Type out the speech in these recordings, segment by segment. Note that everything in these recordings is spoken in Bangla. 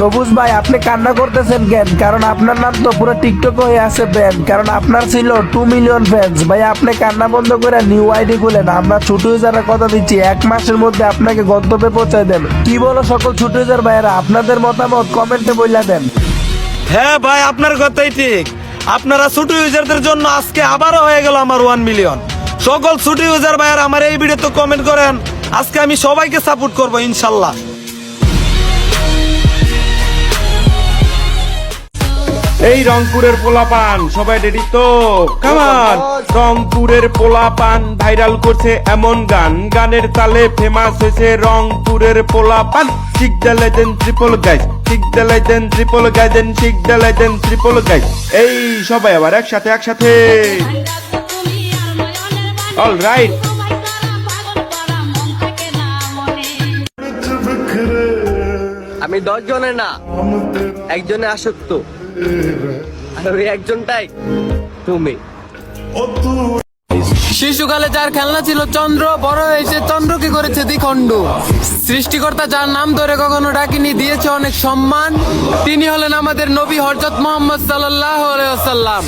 সবুজ ভাই, আপনি কান্না করতেছেন কেন? কারণ আপনার নাম তো পুরো টিকটক হয়ে আছে ব্যান কারণ আপনার ছিল টু মিলিয়ন ফ্যান্স ভাই, আপনি কান্না বন্ধ করে নিউ আইডি খুলেন। আমরা ছোট ইউজারের কথা দিচ্ছি। এক মাসের মধ্যে আপনাকে গন্তব্যে পৌঁছায় দেন। কি বলো সকল ছোট ইউজার ভাইয়েরা? আপনাদের মতামত কমেন্টে বইলা দেন। হ্যাঁ ভাই, আপনার কথাই ঠিক। আপনারা ছোট ইউজারদের জন্য আজকে আবারও হয়ে গেল আমার ওয়ান মিলিয়ন সকল ছোট ইউজার ভাইয়ার আমার এই ভিডিওতে কমেন্ট করেন। আজকে আমি সবাইকে সাপোর্ট করব, ইনশাল্লাহ। এই রংপুরের পোলাপান, সবাই রেডি তো? কামান রংপুরের পোলাপান ভাইরাল করছে এমন গান, গানের তালে ফেমাস হয়েছে রংপুরের পোলাপান। শিখ দেন ট্রিপল গাইজ শিখ দেন ট্রিপল গাইজেন শিখ দেন ট্রিপল গাইজ এই সবাই আবার একসাথে একসাথে। অল রাইট আমি দশ জনের না, একজনে আসক্ত। আর ওই একজনটাই। তুমি। শিশুকালে যার খেলনা ছিল চন্দ্র বড় হয়েছে চন্দ্রকে করেছে দ্বিখণ্ড। সৃষ্টিকর্তা যার নাম ধরে কখনো ডাকিনি দিয়েছে অনেক সম্মান। তিনি হলেন আমাদের নবী হরজত মোহাম্মদ সাল্লাহ সাল্লাম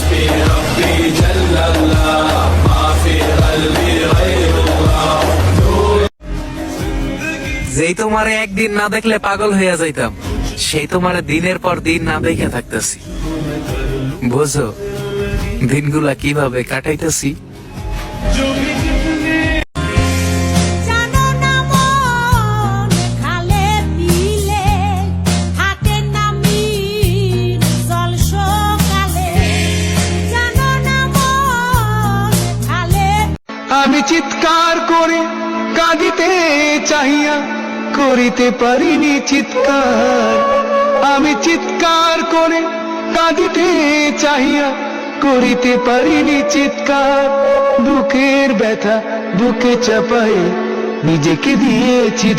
যেই তোমারে একদিন না দেখলে পাগল হইয়া যাইতাম। সেই তোমার দিনের পর দিন না দেখে থাকতেছি। বুঝো দিনগুলা কীভাবে কাটাইতেছি? জানো না মন খালে পিলে হাতে নামির জল সকালে। জানো না মন খালে আমি চিৎকার করে কাঁদিতে চাহিয়া করিতে পারিনি চিৎকার। আমি চিৎকার করে কাঁদিতে চাহিয়া করিতে পারিনি চিৎকার। বুকের ব্যথা বুকে চাপাই নিজেকে দিয়েছি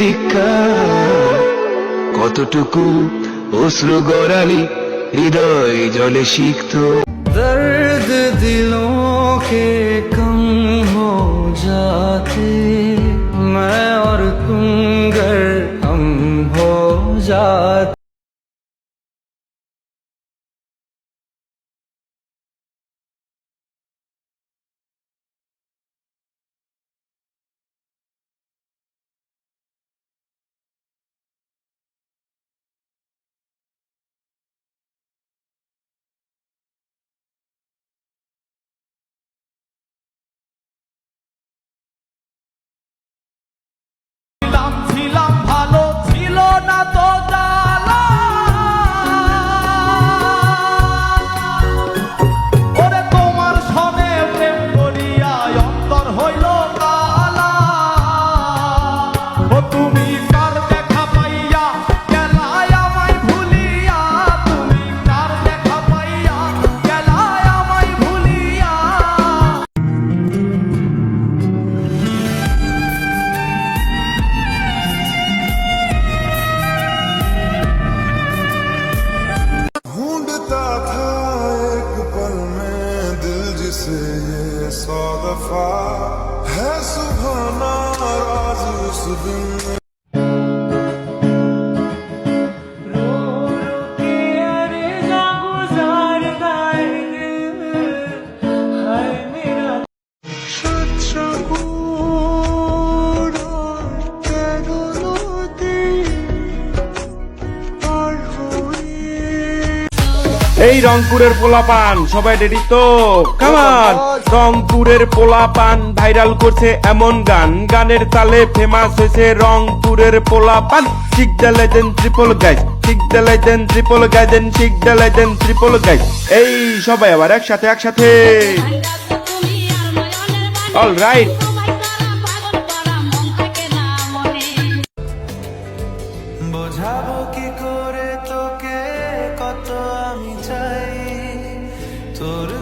কতটুকু অশ্রু গড়ালি হৃদয় জলে শিখত দর্দ দিলো ছিলাম ছিলাম दिल जिसे ये सौ दफा है सुबह नाराज उस दिन এই রংপুরের পোলাপান, সবাই রেডি তো? কামান রংপুরের পোলাপান ভাইরাল করছে এমন গান। গানের তালে ফেমাস হয়েছে রংপুরের পোলাপান। শিখ দেন ট্রিপল গাইজ শিখ দেন ট্রিপল গাইজেন শিখ দেন ট্রিপল গাইজ এই সবাই আবার একসাথে একসাথে। All right. for